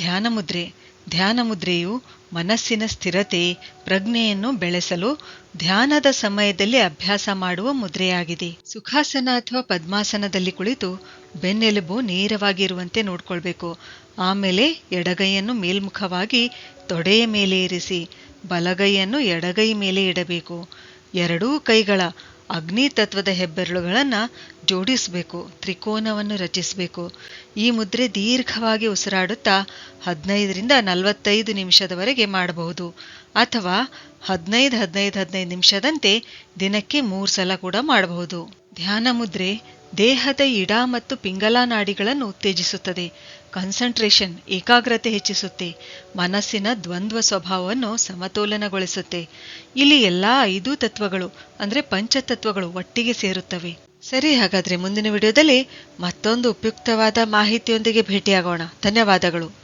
ಧ್ಯಾನ ಮುದ್ರೆ ಧ್ಯಾನ ಮುದ್ರೆಯು ಮನಸ್ಸಿನ ಸ್ಥಿರತೆ, ಪ್ರಜ್ಞೆಯನ್ನು ಬೆಳೆಸಲು ಧ್ಯಾನದ ಸಮಯದಲ್ಲಿ ಅಭ್ಯಾಸ ಮಾಡುವ ಮುದ್ರೆಯಾಗಿದೆ. ಸುಖಾಸನ ಅಥವಾ ಪದ್ಮಾಸನದಲ್ಲಿ ಕುಳಿತು ಬೆನ್ನೆಲುಬು ನೇರವಾಗಿರುವಂತೆ ನೋಡ್ಕೊಳ್ಬೇಕು. ಆಮೇಲೆ ಎಡಗೈಯನ್ನು ಮೇಲ್ಮುಖವಾಗಿ ತೊಡೆಯ ಮೇಲೆ ಇರಿಸಿ, ಬಲಗೈಯನ್ನು ಎಡಗೈ ಮೇಲೆ ಇಡಬೇಕು. ಎರಡೂ ಕೈಗಳ ಅಗ್ನಿ ತತ್ವದ ಹೆಬ್ಬೆರಳುಗಳನ್ನು ಜೋಡಿಸಬೇಕು, ತ್ರಿಕೋನವನ್ನು ರಚಿಸಬೇಕು. ಈ ಮುದ್ರೆ ದೀರ್ಘವಾಗಿ ಉಸಿರಾಡುತ್ತಾ ಹದಿನೈದರಿಂದ ನಲವತ್ತೈದು ನಿಮಿಷದವರೆಗೆ ಮಾಡಬಹುದು. ಅಥವಾ ಹದಿನೈದು ಹದಿನೈದು ಹದಿನೈದು ನಿಮಿಷದಂತೆ ದಿನಕ್ಕೆ ಮೂರು ಸಲ ಕೂಡ ಮಾಡಬಹುದು. ಧ್ಯಾನ ಮುದ್ರೆ ದೇಹದ ಇಡ ಮತ್ತು ಪಿಂಗಲ ನಾಡಿಗಳನ್ನು ಉತ್ತೇಜಿಸುತ್ತದೆ ಕಾನ್ಸಂಟ್ರೇಷನ್ ಏಕಾಗ್ರತೆ ಹೆಚ್ಚಿಸುತ್ತೆ. ಮನಸ್ಸಿನ ದ್ವಂದ್ವ ಸ್ವಭಾವವನ್ನು ಸಮತೋಲನಗೊಳಿಸುತ್ತೆ. ಇಲ್ಲಿ ಎಲ್ಲಾ ಐದು ತತ್ವಗಳು, ಅಂದ್ರೆ ಪಂಚತತ್ವಗಳು ಒಟ್ಟಿಗೆ ಸೇರುತ್ತವೆ. ಸರಿ, ಹಾಗಾದ್ರೆ ಮುಂದಿನ ವಿಡಿಯೋದಲ್ಲಿ ಮತ್ತೊಂದು ಉಪಯುಕ್ತವಾದ ಮಾಹಿತಿಯೊಂದಿಗೆ ಭೇಟಿಯಾಗೋಣ. ಧನ್ಯವಾದಗಳು.